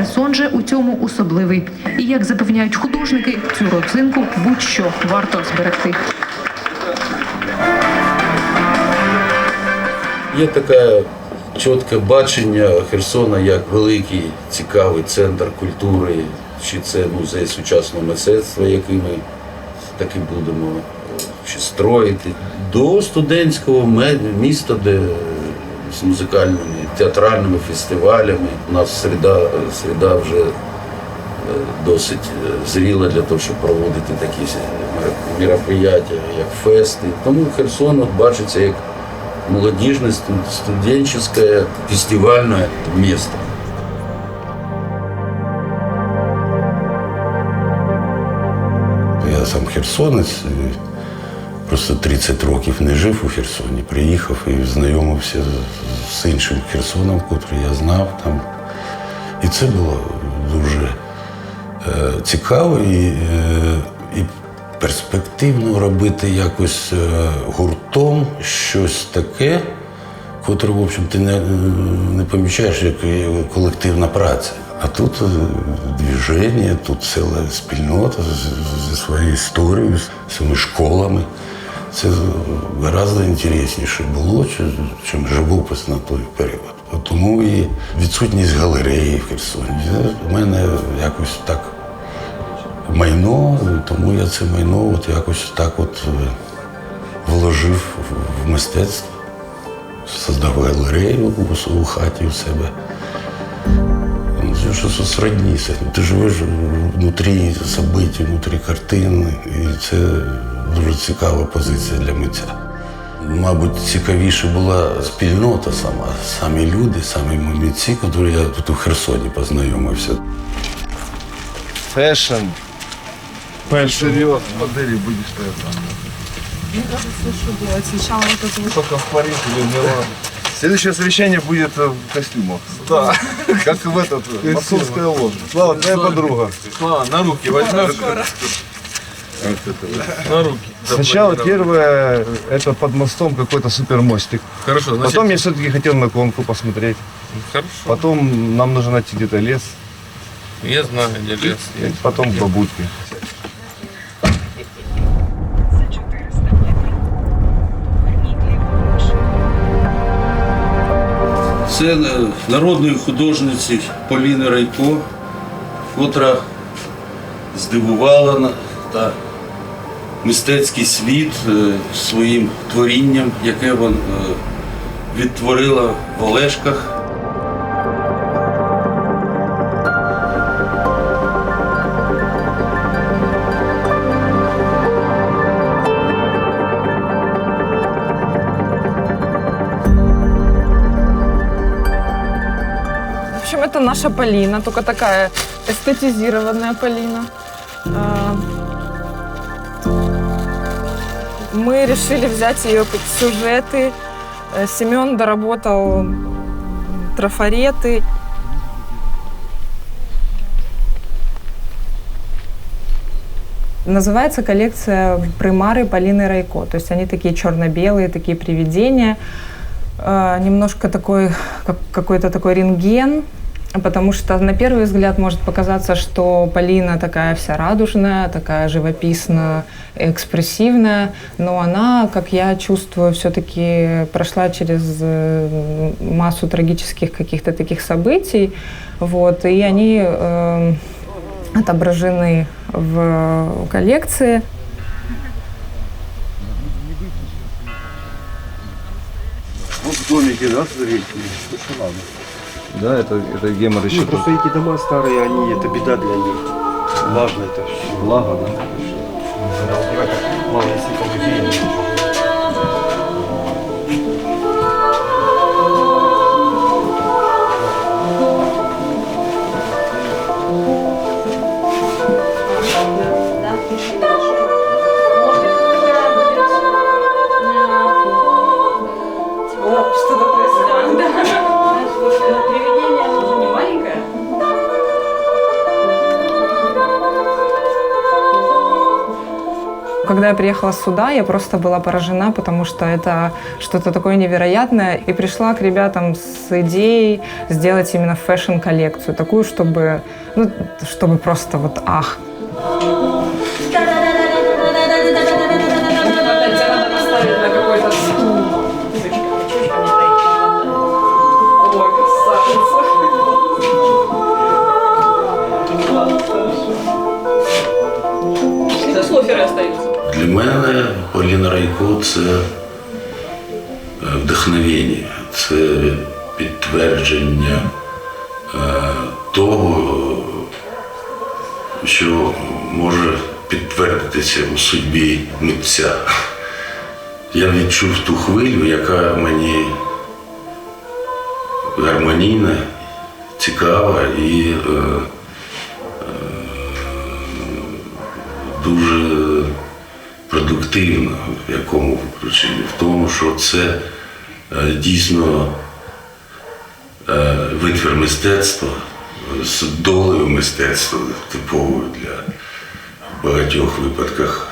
Херсон же у цьому особливий. І як запевняють художники, цю родзинку будь-що варто зберегти. Є таке чітке бачення Херсона як великий цікавий центр культури, чи це музей сучасного мистецтва, який ми таки будемо е, чи строїти, до студентського міста, де з музикальними театральними фестивалями. У нас середа, середа вже е, досить е, зріла для того, щоб проводити такі мер- мероприятия, як фести. Тому Херсон бачиться як молодежное, студ- студенческое, фестивальное место. Я сам херсонець, просто 30 років не жив у Херсоні. Приїхав і знайомився з- іншим Херсоном, котрий я знав там. І це було дуже е, цікаво і, е, і перспективно робити якось е, гуртом щось таке, котре, в общем, ти не, не помічаєш як колективна праця. А тут е, движення, тут ціла спільнота зі своєю історією, з своїми школами. Це гораздо інтересніше було, чи- чим живопис на той період. От Тому і відсутність галереї в Херсоні. У мене якось так майно, тому я це майно от якось так от е, вложив в- мистецтво, создав галерею у, хаті у себе. Ну, щось сродніся. Ти живеш внутрі событий, внутрі картин, і це дуже цікава позиція для митця. Мабуть, цікавіше була спільнота сама, самі люди, самі митці, які я тут у Херсоні познайомився. Фэшн. Серьезно, модели будешь стоять. Мне кажется, что делать? Сначала вот это вот Только в Париж или в Милан. Следующее совещание будет э, в костюмах. Да. Как в этот, э, московская ложа. Слава, твоя подруга. Слава, на руки возьмешь? На руки. Сначала первое, это под мостом какой-то супермостик. Хорошо, значит, Потом я все-таки хотел на конку посмотреть. хорошо. Потом нам нужно найти где-то лес. Я знаю, где лес. И потом бабутки. Це е, народної художниці Поліни Райко, котра здивувала на- та мистецький світ е, своїм творінням, яке вона е, відтворила в Олешках. Общем, это наша Полина, только такая эстетизированная Полина. А, Мы решили взять ее как сюжеты. Э, Семен доработал трафареты. Называется коллекция примары Полины Райко. То есть они такие черно-белые, такие привидения. Э, Немножко такой, как, какой-то такой рентген, потому что на первый взгляд может показаться, что Полина такая вся радужная, такая живописно экспрессивная, но она, как я чувствую, все-таки прошла через э, массу трагических каких-то таких событий, вот, и они э, отображены в коллекции. Вот домики, да, смотрите? Да, это, это гемор еще. Ну, просто эти дома старые, они, это беда для них. Влажно это ж. Влага, да? Мало если людей. Что-то я приехала сюда, я просто была поражена, потому что это что-то такое невероятное. И пришла к ребятам с идеей сделать именно фэшн-коллекцию, такую, чтобы, ну, чтобы просто вот ах. мене Поліна Райко це е, вдохновення, це підтвердження е, того, що може підтвердитися у судьбі митця. Я відчув ту хвилю, яка мені гармонійна, цікава і е, е, дуже продуктивна, в якому причині? В тому, що це е, дійсно е, витвір мистецтва з долею мистецтва, типовою для багатьох випадках.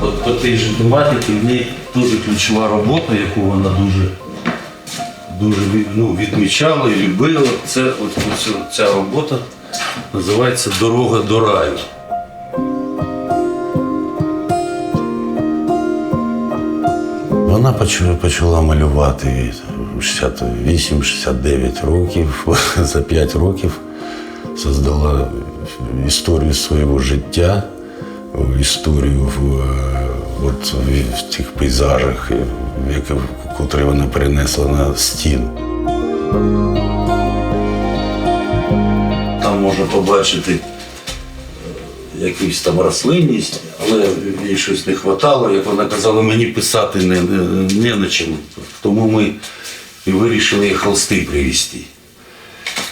От по тій же тематиці в неї дуже ключова робота, яку вона дуже, дуже ну, відмічала і любила. Це от ця- ця робота називається Дорога до раю. Вона почала, почала малювати 68-69 років. За 5 років создала історію свого життя, історію в, е, от, в, тих пейзажах, які, котрі вона перенесла на стіну. Там можна побачити е, якусь там рослинність, але їй щось не вистачало. Як вона казала, мені писати не, не, на чим. Тому ми вирішили холсти привезти.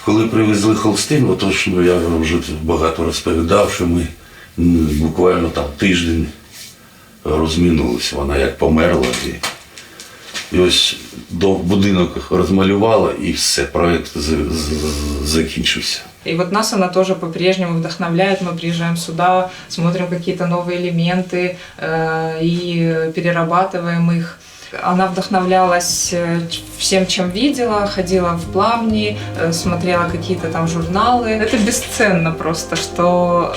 Коли привезли холсти, ну то ну, я вже багато розповідав, що ми буквально там тиждень розмінулися. Вона як померла. І, і ось до будинок розмалювала і все, проєкт з- з- закінчився. И вот нас она тоже по-прежнему вдохновляет. Мы приезжаем сюда, смотрим какие-то новые элементы э, и перерабатываем их. Она вдохновлялась э, ч- всем, чем видела, ходила в плавни, э, смотрела какие-то там журналы. Это бесценно просто, что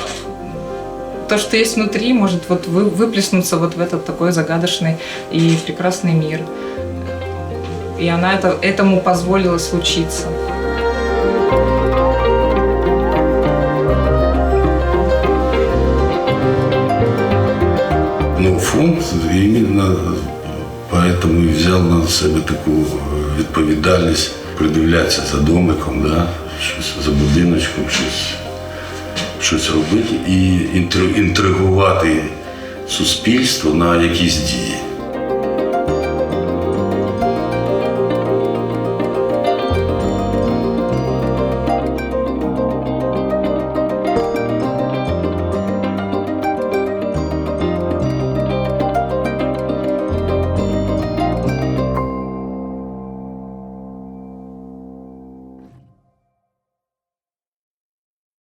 то, что есть внутри, может вот вы, выплеснуться вот в этот такой загадочный и прекрасный мир. И она это, этому позволила случиться. Ну, фонд именно поэтому и взял на себе таку е, відповідальність придивлятися за домиком, да? щось за будиночком, щось, Щось робити і інтри- інтригувати суспільство на якісь дії.